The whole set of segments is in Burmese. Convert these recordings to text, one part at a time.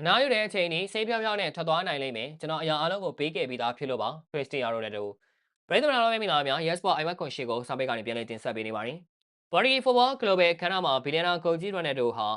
အနားယူတဲ့အချိန်นี้ဆေးဖြောင်းဖြောင်းနဲ့ထွက်သွားနိုင်လိမ့်မယ်ကျွန်တော်အရာအလုံးကိုပေးခဲ့ပြီးသားဖြစ်လို့ပါခရစ္စတီယာရိုနယ်ဒိုပရိသတ်များလုံးမင်္ဂလာပါများ Yes Sport iWatch ခွန်ရှိကိုစာပေကနေပြန်လည်တင်ဆက်ပေးနေပါတယ် Body Football Global ခန်းနာမှာဘီလီယံနာကိုကြီးရိုနယ်ဒိုဟာ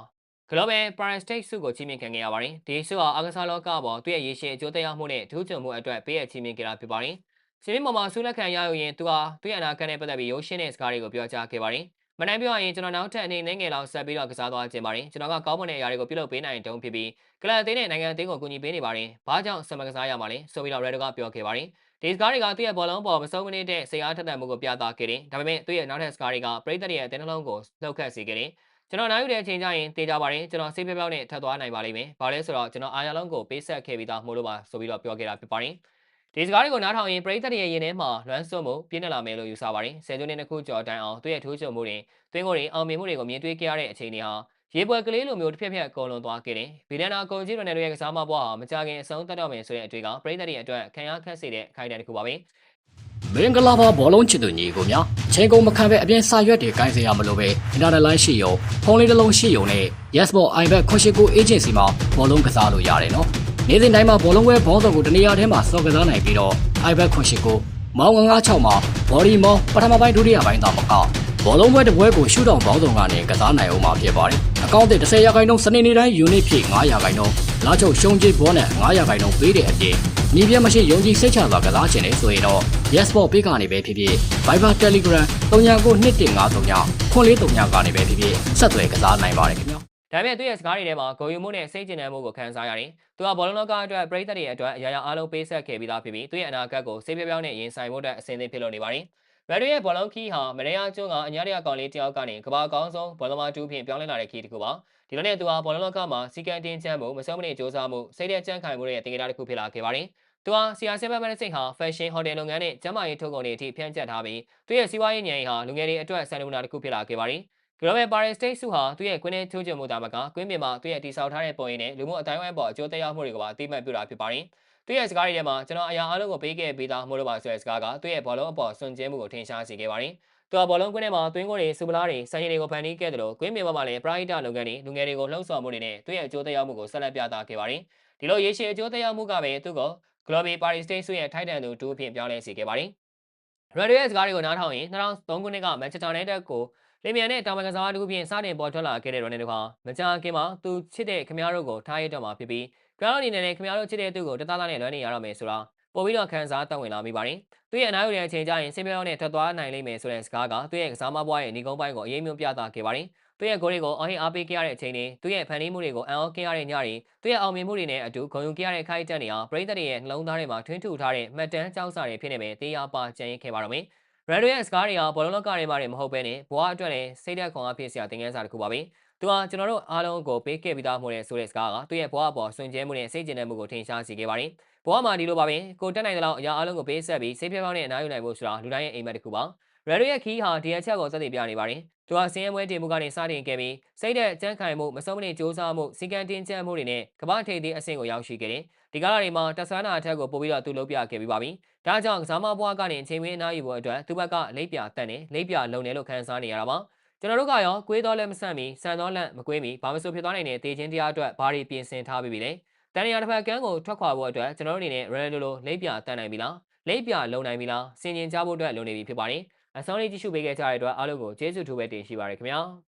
Global Prize Tag ဆုကိုချီးမြှင့်ခံခဲ့ရပါတယ်ဒီဆုဟာအကစားလောကပေါ်သူ့ရဲ့ရေရှည်အကျိုးသက်ရောက်မှုနဲ့ထူးချွန်မှုအတွက်ပေးရချီးမြှင့်ခဲ့တာဖြစ်ပါတယ်စီမင်းပေါ်မှာဆုလက်ခံရယူရင်သူဟာသူ့ရဲ့အနာဂတ်နဲ့ပတ်သက်ပြီးရိုးရှင်းတဲ့စကားတွေကိုပြောကြားခဲ့ပါတယ် မနိုင်ပြောရရင်ကျွန်တော်နောက်ထပ်အနေနဲ့ငယ်လောက်ဆက်ပြီးတော့ကစားသွားခြင်းပါတယ်ကျွန်တော်ကကောင်းမွန်တဲ့အရာတွေကိုပြုလုပ်ပေးနိုင်တုံးဖြစ်ပြီးကလပ်အသင်းနဲ့နိုင်ငံအသင်းကိုကူညီပေးနေပါတယ်ဘာကြောင့်ဆမကစားရမှာလဲဆိုပြီးတော့ Red ကပြောခဲ့ပါတယ်ဒီစကားတွေကသူ့ရဲ့ဘောလုံးပေါ်မဆုံးမနေတဲ့စိတ်အားထက်သန်မှုကိုပြသခဲ့တယ်ဒါပေမဲ့သူ့ရဲ့နောက်ထပ်စကားတွေကပရိသတ်ရဲ့အသင်းနှလုံးကိုလှုပ်ခတ်စေခဲ့တယ်ကျွန်တော်နိုင်ယူတဲ့အချိန်ကျရင်တေးကြပါတယ်ကျွန်တော်စိတ်ဖြောင်းနဲ့ထပ်သွားနိုင်ပါလိမ့်မယ်။ဘာလဲဆိုတော့ကျွန်တော်အားရလုံးကိုပေးဆက်ခဲ့ပြီးသားမို့လို့ပါဆိုပြီးတော့ပြောခဲ့တာဖြစ်ပါတယ်။ ဒီစကားတွေကိုနားထောင်ရင်ပရိသတ်ရဲ့ရင်ထဲမှာလွမ်းဆွမှုပြည့်နေလာမယ်လို့ယူဆပါတယ်။ဆယ်စုနှစ်တစ်ခုကျော်တိုင်အောင်သူ့ရဲ့ထိုးချုံမှုတွေတွင်းကိုတွေအောင်မြင်မှုတွေကိုမြင်တွေ့ခဲ့ရတဲ့အချိန်တွေဟာရေပွဲကလေးလိုမျိုးတစ်ဖြက်ဖြက်အကုန်လုံးသွားခဲ့တယ်။ဗီလန်နာကိုကြီးရိုနယ်တို့ရဲ့ကစားမဘွားဟာမကြခင်အဆုံးသတ်တော့မယ်ဆိုတဲ့အတွေ့ကပရိသတ်ရဲ့အတွက်ခံရခက်စေတဲ့အခိုင်အတန့်တစ်ခုပါပဲ။မင်္ဂလာပါဘောလုံးချစ်သူညီကိုများချိန်ကုန်မခံပဲအပြင်စာရွက်တွေကိုင်းစေရမလို့ပဲ internet line ရှိရုံဖုန်းလေးတစ်လုံးရှိရုံနဲ့ Yesbot iBet ခွန်ရှိကို agency မှာဘောလုံးကစားလို့ရတယ်နော် နေ့စဉ်တိုင်းမှာဘောလုံးပွဲဘောစုံကိုတနေရာထဲမှာစော်ကစားနိုင်ပြီးတော့ iBet ခွန်ရှိကိုမောင်း956မှာ body မောင်းပထမပိုင်းဒုတိယပိုင်းသာမကဘောလုံးပွဲတစ်ပွဲကိုရှုထောင့်ဘောင်းစုံကနေကစားနိုင်အောင်မှာဖြစ်ပါတယ်အကောင့်သစ်10ရာခိုင်နှုန်းစနေနေ့တိုင်း unit ဖြည့်9ရာခိုင်နှုန်းလာချုပ်ရှုံးချေဘောနဲ့9ရာခိုင်နှုန်းပေးတဲ့အပြင်ညီပြမရှိယုံကြည်စိတ်ချစွာကစားခြင်းလေဆိုရင်တော့ Yesport ပေးကနေပဲဖြစ်ဖြစ် Viber Telegram 399339ခွန်လေး39ကနေပဲဖြစ်ဖြစ်ဆက်သွယ်ကစားနိုင်ပါတယ်ခင်ဗျာ ဒါပေမဲ့သူ့ရဲ့စကားတွေထဲမှာဂုံယူမှုနဲ့စိတ်ကျဉ်တဲ့မှုကိုခံစားရတယ်။သူကဘောလုံးလောကအတွက်ပရိသတ်တွေအတွက်အရာရာအားလုံးပေးဆက်ခဲ့ပြီးသားဖြစ်ပြီးသူ့ရဲ့အနာဂတ်ကိုစိတ်ပြောင်းပြောင်းနဲ့ရင်ဆိုင်ဖို့အတွက်အဆင်သင့်ဖြစ်လို့နေပါတယ်။ရယ်ဒိုရဲ့ဘောလုံးခီးဟာမရေယာကျွန်းကအညာရကောင်လေးတယောက်ကနေကဘာအကောင်းဆုံးဘောလုံးမတူးဖြင့်ပြောင်းလဲလာတဲ့ခီးတစ်ခုပါ။ဒီလိုနဲ့သူဟာဘောလုံးလောကမှာစီကံတင်ချမ်းမှုမစွမ်းမနေစ조사မှုစိတ်တဲ့ကြမ်းခိုင်မှုတွေရဲ့တင်ကြတာတစ်ခုဖြစ်လာခဲ့ပါတယ်။သူဟာဆီယာဆယ်ဘက်မန်စိတ်ဟာ fashion hotel လုပ်ငန်းနဲ့ကျန်းမာရေးထုတ်ကုန်တွေအထိဖြန့်ကျက်ထားပြီးသူရဲ့စီးပွားရေးဉာဏ်ဟာလူငယ်တွေအတွက်စံနမူနာတစ်ခုဖြစ်လာခဲ့ပါတယ်။ Global Paris State စုဟာသူ့ရဲ့ကွင်းထဲချိုးချမှုတာမကကွင်းပြင်မှာသူ့ရဲ့တိစောက်ထားတဲ့ပုံရိပ်နဲ့လူမှုအတိုင်းအဝိုင်းပေါ်အကျိုးသက်ရောက်မှုတွေကိုပါအသိမှတ်ပြုတာဖြစ်ပါတယ်။သူ့ရဲ့စကားတွေထဲမှာကျွန်တော်အရာအလုံးကိုပေးခဲ့ပေးသားမှုလို့ပါဆိုတဲ့စကားကသူ့ရဲ့ဘောလုံးအပေါ်စွန့်ကြဲမှုကိုထင်ရှားစေခဲ့ပါတယ်။သူကဘောလုံးကွင်းထဲမှာသွင်းကိုယ်တွေစူပလာတွေစံရည်တွေကိုဖန်တီးခဲ့တယ်လို့ကွင်းပြင်ပေါ်မှာလည်းပရိုက်တာလုပ်ငန်းတွေလူငယ်တွေကိုလှုံ့ဆော်မှုတွေနဲ့သူ့ရဲ့အကျိုးသက်ရောက်မှုကိုဆက်လက်ပြသခဲ့ပါတယ်။ဒီလိုရေရှည်အကျိုးသက်ရောက်မှုကပဲသူ့ကို Global Paris State စုရဲ့ထိုက်တန်သူတူအဖြစ်ပြောင်းလဲစေခဲ့ပါတယ်။ Red ရဲ့စကားတွေကိုနားထောင်ရင်2003ခုနှစ်က Manchester United ကို လင်မြန်နဲ့တာဝန်ကစားတစ်ခုဖြင့်စတင်ပေါ်ထွက်လာခဲ့တဲ့ Ronaldo ဟာမကြာခင်မှာသူချစ်တဲ့ခင်ဗျားတို့ကိုထားရတော့မှာဖြစ်ပြီးခင်ဗျားတို့အနေနဲ့လည်းခင်ဗျားတို့ချစ်တဲ့သူကိုတသားသားနဲ့လွမ်းနေရတော့မယ်ဆိုတာပို့ပြီးတော့ခံစားတတ်ဝင်လာမိပါတယ်။သူ့ရဲ့အနားယူတဲ့အချိန်ကျရင်စိတ်ပြောင်းနဲ့ထွက်သွားနိုင်လိမ့်မယ်ဆိုတဲ့စကားကသူ့ရဲ့ကစားမဘွားရဲ့ညီကုန်းပိုင်းကိုအရေးမျိုးပြသခဲ့ပါတယ်။သူ့ရဲ့ဂိုးတွေကိုအော်ဟစ်အားပေးခဲ့ရတဲ့အချိန်တွေသူ့ရဲ့ဖန်တီးမှုတွေကိုအံ့ဩခဲ့ရတဲ့ညတွေသူ့ရဲ့အောင်မြင်မှုတွေနဲ့အတူဂုဏ်ယူခဲ့ရတဲ့ခိုက်တန့်တွေဟာပရိသတ်တွေရဲ့နှလုံးသားထဲမှာထွင်းထူထားတဲ့မှတ်တမ်းကြောက်စာတွေဖြစ်နေပေတေးရပါကြံရခဲ့ပါတော့မယ်။ ရန်ဒိုရဲ့စကားတွေဟာဘောလုံးလောကထဲမှာနေမဟုတ်ဘဲနဲ့ဘွားအတွက်လည်းစိတ်ဓာတ်ခွန်အားဖြစ်စရာသင်ခန်းစာတစ်ခုပါပဲ။သူဟာကျွန်တော်တို့အားလုံးကိုပေးခဲ့ပြီးသားမှုတဲ့ဆိုတဲ့စကားကသူ့ရဲ့ဘွားအပေါ်ဆွင်ကျဲမှုနဲ့စိတ်ကျဉ်တဲ့မှုကိုထင်ရှားစေခဲ့ပါတယ်။ဘွားမှာဒီလိုပါပဲ။ကိုတက်နိုင်တဲ့လောက်အရာအားလုံးကိုပေးဆက်ပြီးစိတ်ဖြောင်းဖြောင်းနဲ့အနားယူနိုင်ဖို့ဆိုတာလူတိုင်းရဲ့အိမ်မက်တစ်ခုပါ။ရန်ဒိုရဲ့ခီးဟာဒီအချက်ကိုစတင်ပြနေပါတယ်။သူဟာစင်းရဲမွဲတင်မှုကနေစတင်ခဲ့ပြီးစိတ်တဲ့ကြမ်းခိုင်မှုမဆုံးမနေစ조사မှုစီကံတင်ကြံမှုတွေနဲ့ကမ္ဘာထိပ်သီးအဆင့်ကိုရောက်ရှိခဲ့တယ်။ ဒီကားတွေမှာတက်ဆန်းနာအထက်ကိုပို့ပြီးတော့သူလုပ်ပြခဲ့ပြီးပါပြီ။ဒါကြောင့်ကစားမဘွားကနေအချိန်မင်းအနားယူဖို့အတွက်သူ့ဘက်ကလိပ်ပြတက်နေလိပ်ပြလုံနေလို့ခံစားနေရတာပါ။ကျွန်တော်တို့ကရောကွေးတော်လည်းမဆန့်မီစံတော်လက်မကွေးမီဘာမဆိုဖြစ်သွားနိုင်တဲ့တေချင်းတရားအတွက်ဘာတွေပြင်ဆင်ထားပြီးပြီလဲ။တန်ရတစ်ဖက်ကန်းကိုထွက်ခွာဖို့အတွက်ကျွန်တော်တို့အနေနဲ့ Ronaldo လိုလိပ်ပြတက်နိုင်ပြီလား။လိပ်ပြလုံနိုင်ပြီလား။စင်ကျင်ကြဖို့အတွက်လုံနေပြီဖြစ်ပါတယ်။အစောလေးကြည့်ရှုပေးခဲ့ကြတဲ့အတွက်အားလုံးကိုကျေးဇူးထူးပဲတင်ရှိပါရခင်ဗျာ။